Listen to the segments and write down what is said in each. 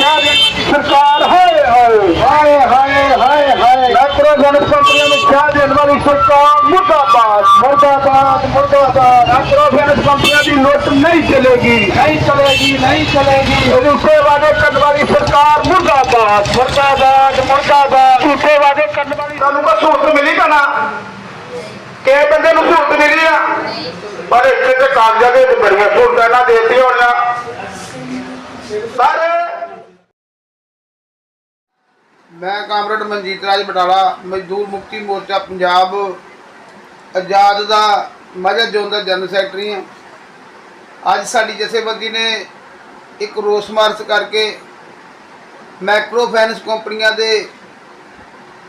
ਸਰਕਾਰ ਹਾਏ ਹਾਏ ਕਰਨ ਵਾਲੀ ਸਰਕਾਰ ਮੁਰਦਾਬਾਦ ਸਹੂਲਤ ਮਿਲੀ ਕਨਾ ਕਿ ਬੰਦੇ ਨੂੰ ਸਹੂਲਤ ਮਿਲੀ ਆ? ਪਰ ਇੱਥੇ ਕਾਗਜ਼ਾਂ ਦੇ ਬੜੀਆਂ ਸਹੂਲਤਾਂ ਇਹਨਾਂ ਦੇਤੀ ਹੋਣਾ ਸਾਰੇ ਮੈਂ ਕਾਮਰੇਡ ਮਨਜੀਤ ਰਾਜ ਬਟਾਲਾ, ਮਜ਼ਦੂਰ ਮੁਕਤੀ ਮੋਰਚਾ ਪੰਜਾਬ, ਆਜ਼ਾਦ ਦਾ ਮਾਝਾ ਜ਼ੋਨ ਦਾ ਜਨਰਲ ਸੈਕਟਰੀ ਹਾਂ। ਅੱਜ ਸਾਡੀ ਜਥੇਬੰਦੀ ਨੇ ਇੱਕ ਰੋਸ ਮਾਰਚ ਕਰਕੇ ਮੈਕਰੋ ਫਾਈਨੈਂਸ ਕੰਪਨੀਆਂ ਦੇ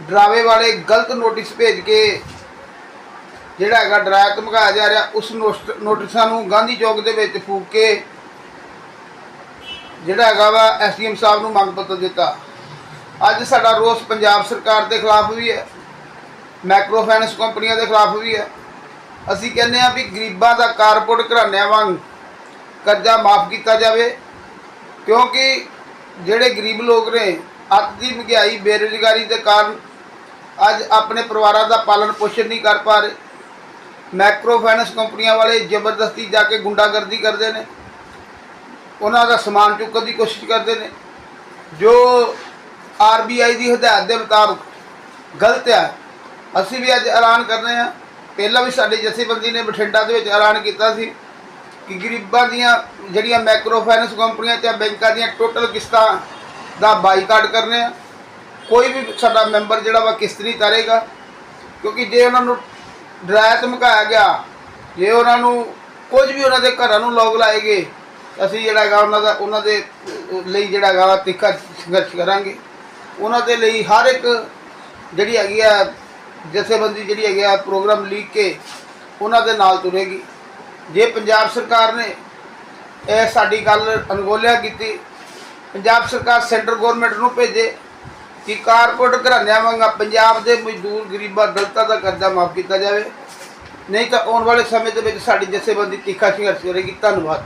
ਡਰਾਵੇ ਵਾਲੇ ਗਲਤ ਨੋਟਿਸ ਭੇਜ ਕੇ ਜਿਹੜਾ ਹੈਗਾ ਡਰਾਇਆ ਧਮਕਾਇਆ ਜਾ ਰਿਹਾ, ਉਸ ਨੋਟ- ਨੋਟਿਸਾਂ ਨੂੰ ਗਾਂਧੀ ਚੌਕ ਦੇ ਵਿੱਚ ਫੂਕ ਕੇ ਜਿਹੜਾ ਹੈਗਾ ਵਾ ਐਸਡੀਐਮ ਸਾਹਿਬ ਨੂੰ ਮੰਗ ਪੱਤਰ ਦਿੱਤਾ। ਅੱਜ ਸਾਡਾ ਰੋਸ ਪੰਜਾਬ ਸਰਕਾਰ ਦੇ ਖਿਲਾਫ ਵੀ ਹੈ ਮੈਕਰੋ ਫਾਈਨੈਂਸ ਕੰਪਨੀਆਂ ਦੇ ਖਿਲਾਫ ਵੀ ਹੈ। ਅਸੀਂ ਕਹਿੰਦੇ ਆ ਵੀ ਗਰੀਬਾਂ ਦਾ ਕਾਰਪੋਰੇਟ ਘਰਾਣਿਆਂ ਵਾਂਗ ਕਰਜ਼ਾ ਮਾਫ ਕੀਤਾ ਜਾਵੇ, ਕਿਉਂਕਿ ਜਿਹੜੇ ਗਰੀਬ ਲੋਕ ਨੇ, ਅੱਤ ਦੀ ਮਹਿੰਗਾਈ, ਬੇਰੁਜ਼ਗਾਰੀ ਦੇ ਕਾਰਨ ਅੱਜ ਆਪਣੇ ਪਰਿਵਾਰਾਂ ਦਾ ਪਾਲਣ ਪੋਸ਼ਣ ਨਹੀਂ ਕਰ ਪਾ ਰਹੇ। ਮੈਕਰੋ ਫਾਈਨੈਂਸ ਕੰਪਨੀਆਂ ਵਾਲੇ ਜ਼ਬਰਦਸਤੀ ਜਾ ਕੇ ਗੁੰਡਾਗਰਦੀ ਕਰਦੇ ਨੇ। ਉਹਨਾਂ ਦਾ ਸਮਾਨ ਚੁੱਕਣ ਦੀ ਕੋਸ਼ਿਸ਼ ਕਰਦੇ ਨੇ। ਜੋ ਆਰਬੀਆਈ ਦੀ ਹਦਾਇਤ ਦੇ ਮੁਤਾਬਕ ਗਲਤ ਹੈ। ਅਸੀਂ ਵੀ ਅੱਜ ਐਲਾਨ ਕਰ ਰਹੇ ਹਾਂ। ਪਹਿਲਾਂ ਵੀ ਸਾਡੀ ਜਥੇਬੰਦੀ ਨੇ ਬਠਿੰਡਾ ਦੇ ਵਿੱਚ ਐਲਾਨ ਕੀਤਾ ਸੀ ਕਿ ਗਰੀਬਾਂ ਦੀਆਂ ਜਿਹੜੀਆਂ ਮੈਕਰੋ ਫਾਈਨੈਂਸ ਕੰਪਨੀਆਂ ਤੇ ਬੈਂਕਾਂ ਦੀਆਂ ਟੋਟਲ ਕਿਸ਼ਤਾਂ ਦਾ ਬਾਈਕਾਟ ਕਰਨੇ ਆ। ਕੋਈ ਵੀ ਸਾਡਾ ਮੈਂਬਰ ਜਿਹੜਾ ਵਾ ਕਿਸ਼ਤ ਨਹੀਂ ਤਾਰੇਗਾ। ਕਿਉਂਕਿ ਜੇ ਉਹਨਾਂ ਨੂੰ ਡਰਾਇਆ ਧਮਕਾਇਆ ਗਿਆ, ਜੇ ਉਹਨਾਂ ਨੂੰ ਕੁਝ ਵੀ ਉਹਨਾਂ ਦੇ ਘਰਾਂ ਨੂੰ ਲੋਕ ਲਾਏਗੇ, ਅਸੀਂ ਜਿਹੜਾ ਹੈਗਾ ਉਹਨਾਂ ਦਾ ਉਹਨਾਂ ਦੇ ਲਈ ਜਿਹੜਾ ਹੈਗਾ ਵਾ ਤਿੱਖਾ ਸੰਘਰਸ਼ ਕਰਾਂਗੇ। ਉਹਨਾਂ ਦੇ ਲਈ ਹਰ ਇੱਕ ਜਿਹੜੀ ਹੈਗੀ ਆ ਜਥੇਬੰਦੀ ਜਿਹੜੀ ਹੈਗੀ ਆ ਪ੍ਰੋਗਰਾਮ ਲੀਕ ਕੇ ਉਹਨਾਂ ਦੇ ਨਾਲ ਤੁਰੇਗੀ। ਜੇ ਪੰਜਾਬ ਸਰਕਾਰ ਨੇ ਇਹ ਸਾਡੀ ਗੱਲ ਅਣਗੌਲਿਆ ਕੀਤੀ, ਪੰਜਾਬ ਸਰਕਾਰ ਸੈਂਟਰ ਗਵਰਨਮੈਂਟ ਨੂੰ ਭੇਜੇ ਕਿ ਕਾਰਪੋਰੇਟ ਘਰਾਣਿਆਂ ਵਾਂਗ ਪੰਜਾਬ ਦੇ ਮਜ਼ਦੂਰ, ਗਰੀਬਾਂ, ਦਲਤਾਂ ਦਾ ਕਰਜ਼ਾ ਮਾਫ ਕੀਤਾ ਜਾਵੇ। ਨਹੀਂ ਤਾਂ ਆਉਣ ਵਾਲੇ ਸਮੇਂ ਦੇ ਵਿੱਚ ਸਾਡੀ ਜਥੇਬੰਦੀ ਤਿੱਖਾ ਸੰਘਰਸ਼ ਕਰੇਗੀ। ਧੰਨਵਾਦ।